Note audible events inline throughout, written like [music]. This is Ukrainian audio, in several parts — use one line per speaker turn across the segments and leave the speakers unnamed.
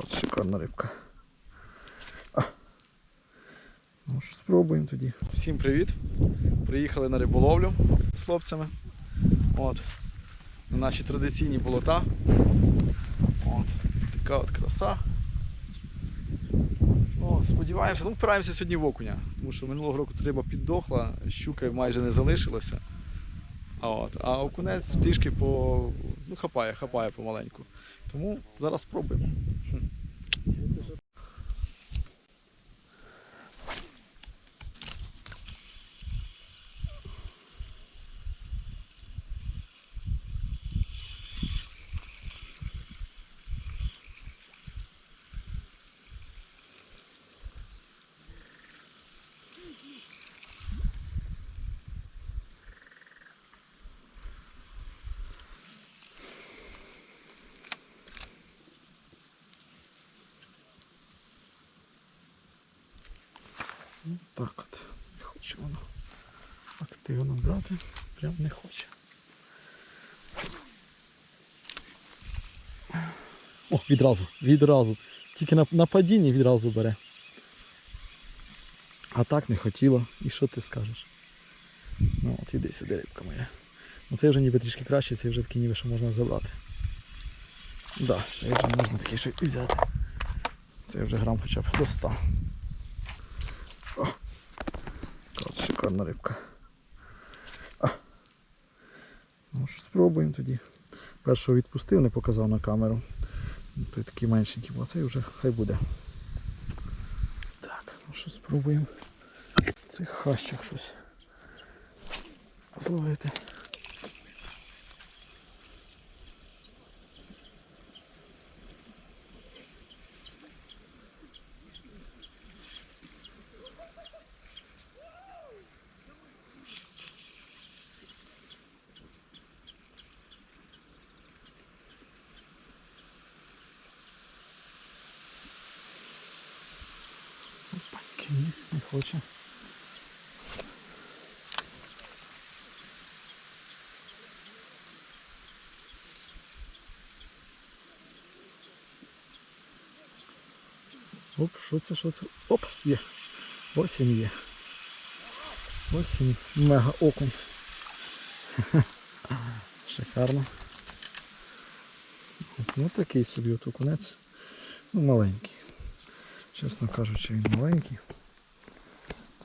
От шикарна рибка. А. Ну що, спробуємо тоді. Всім привіт. Приїхали на риболовлю з хлопцями. От. На наші традиційні болота. От. Така от краса. Ну, сподіваємося, ну впираємося сьогодні в окуня, тому що минулого року риба піддохла, щуки майже не залишилося. А, от, а окунець трішки по. ну, хапає, хапає помаленьку. Тому зараз спробуємо. Так от. Не хоче воно активно брати. Прям не хоче. О, відразу, відразу. Тільки на, на падінні відразу бере. А так не хотіло. І що ти скажеш? Ну от іди сюди, рибка моя. Ну це вже ніби трішки краще, це вже такий ніби що можна забрати. Так, да, це вже можна такий що взяти. Це вже грам хоча б до 100. О, от рибка. А. Ну спробуємо тоді. Першого відпустив, не показав на камеру. Той такий меншенький, бо цей вже хай буде. Так, ну що спробуємо. В цих хащах щось зловити. Опаньки, ні, не хоче. Оп, що це, що це? Оп, є. Ось він є. Ось він, мега окунь. [laughs] Шикарно. Ну такий собі от окунець. Ну маленький. Чесно кажучи, він маленький.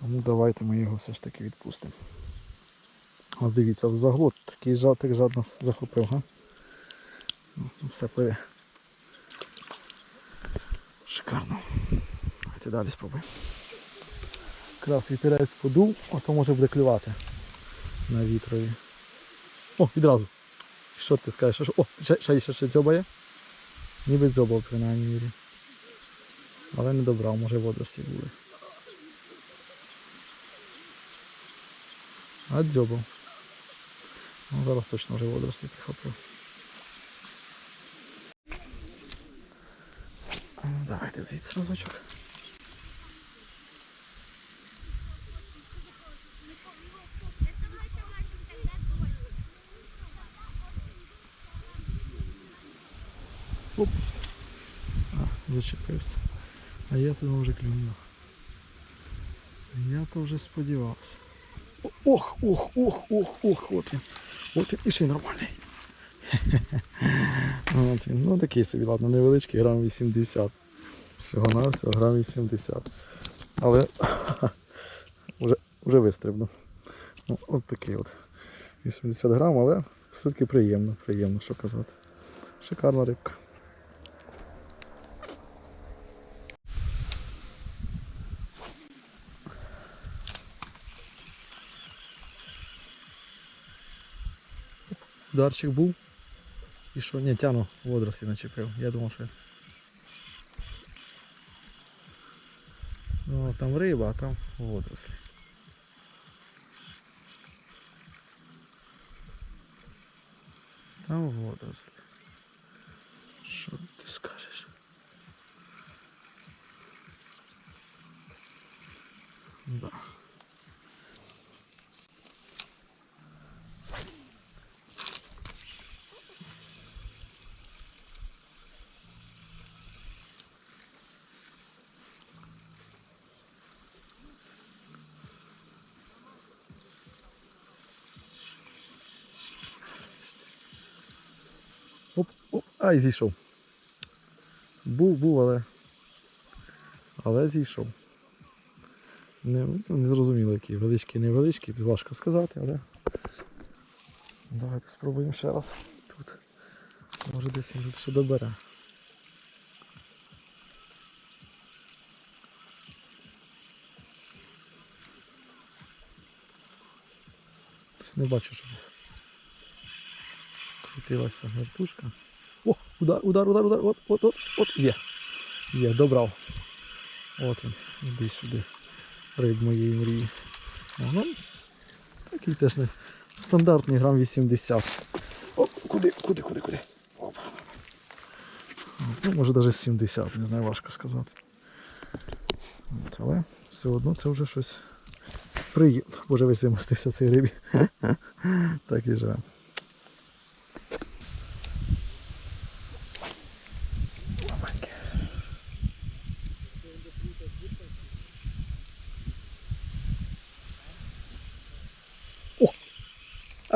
Тому давайте ми його все ж таки відпустимо. От дивіться, в заглот такий жатик жадно захопив, га? Ну, ну, все пливе. Шикарно. Давайте далі спробуємо. Якраз вітерець подув, а то може буде клювати на вітрові. О, відразу. Що ти скажеш? О, ще, ще, ще, ще дзьобає? Ніби дзьобав, принаймні. Але не добрав, може водорості були. А дзьобав. Ну, зараз точно вже водорості прихопив. Ну, давайте звідси разочок. Оп. А, зачепився. А я тут вже клюнув. Я то вже сподівався. Ох, ох, ох, ох, ох, от він. От він і ще й нормальний. [laughs] От він. Ну такий собі, ладно, невеличкий, грам 80. Всього на всього грам 80. Але [laughs] вже, вже вистрибнув. Ну, от такий от. 80 грам, але все-таки приємно, приємно, що казати. Шикарна рибка. Ударчик був. І що? Ні, тяну водорослі начепив. Я думав, що. Ну, там риба, а там водорослі. Там водорослі. Що ти скажеш? Да. Ай, зійшов. Був, був, але. Але зійшов. Не, ну, не зрозуміло, який величкий, невеличкий, важко сказати, але. Давайте спробуємо ще раз тут. Може десь він тут ще добере. Не бачу, щоб крутилася вертушка. Удар, удар, удар, удар. От, от, от, от. Є. Є, добрав. От він. Іди сюди. Риб моєї мрії. Ага. Такий теж не стандартний грам 80. О, куди, куди, куди, куди. Оп. Ну, може навіть 70, не знаю, важко сказати. От, але все одно це вже щось приємно. Боже, весь вимостився цей рибі. [laughs] так і живе.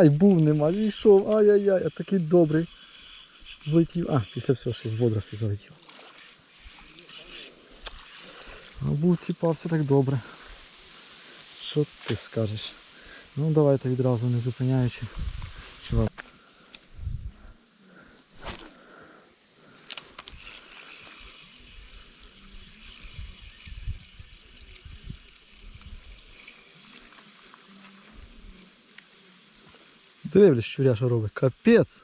Ай, був нема, зійшов. Ай-яй-яй, а такий добрий. Влетів. А, після всього й в водорості залетів. А був типа все так добре. Що ти скажеш? Ну давайте відразу не зупиняючи. Чувак. Дивлюсь, щуря що робить. Капець.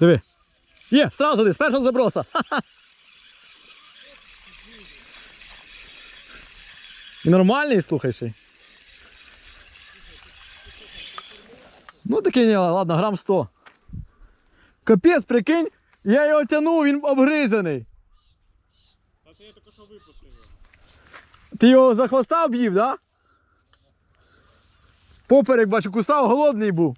Диви. Є, сразу ти, з першого заброса. І нормальний, слухай ще. Ну такий, ні, ладно, грам 100. Капець, прикинь, я його тянув, він обгризаний.
А ти я тільки що випустив його.
Ти його за хвоста об'їв, да? Поперек, бачу, кусав, голодний був.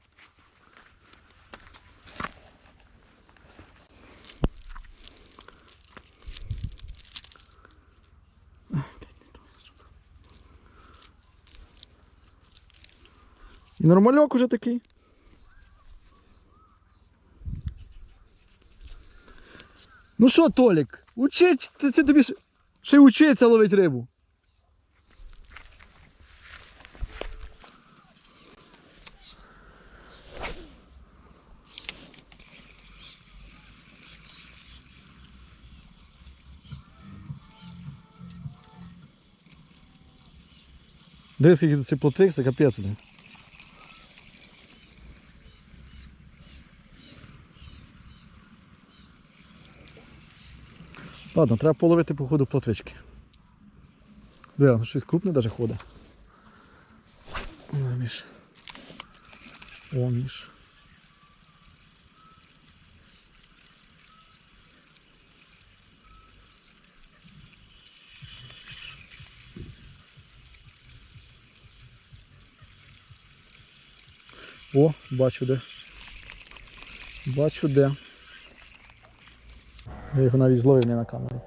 І нормальок уже такий. Ну що, Толік, учить, це, тобі ще й учиться ловити рибу. Дивись, скільки тут цей плотвик, це капець, Ладно, треба половити по ходу плотвички. Де, ну щось крупне даже ходить. О, міш. О, міш. О, бачу де. Бачу де. Я його навіть зловив не на камеру.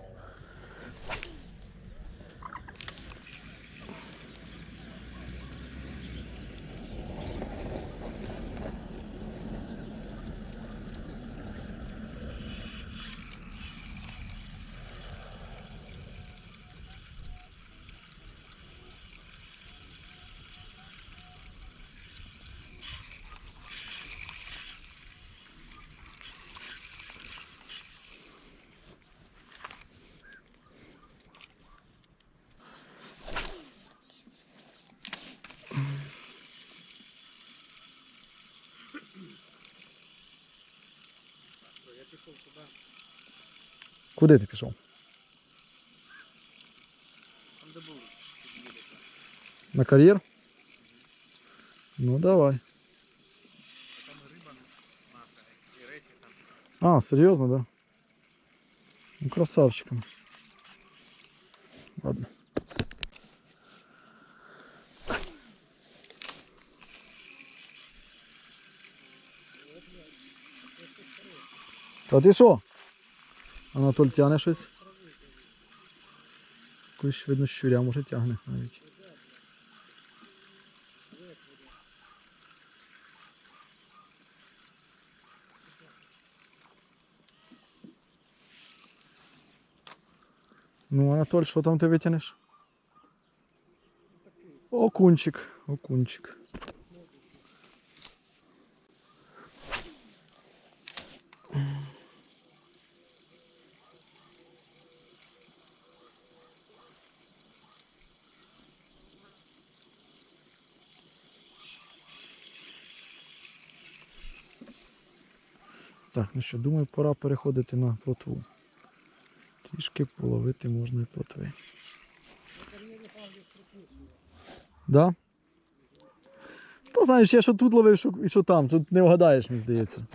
Куди ти пішов?
Там де були. під'їдете.
На кар'єр? Ну давай.
Там риба наша, і речі там.
А, серйозно, да? Ну, красавчиком. Ладно. Та ти що? Анатоль тягне щось. Якусь, видно, щуря може тягне навіть. Ну, Анатоль, що там ти витягнеш? Окунчик, окунчик. Так, ну що, думаю, пора переходити на плотву. Трішки половити можна і плотви. Да? То знаєш, я що тут ловив, що, і що там, тут не вгадаєш, мені здається.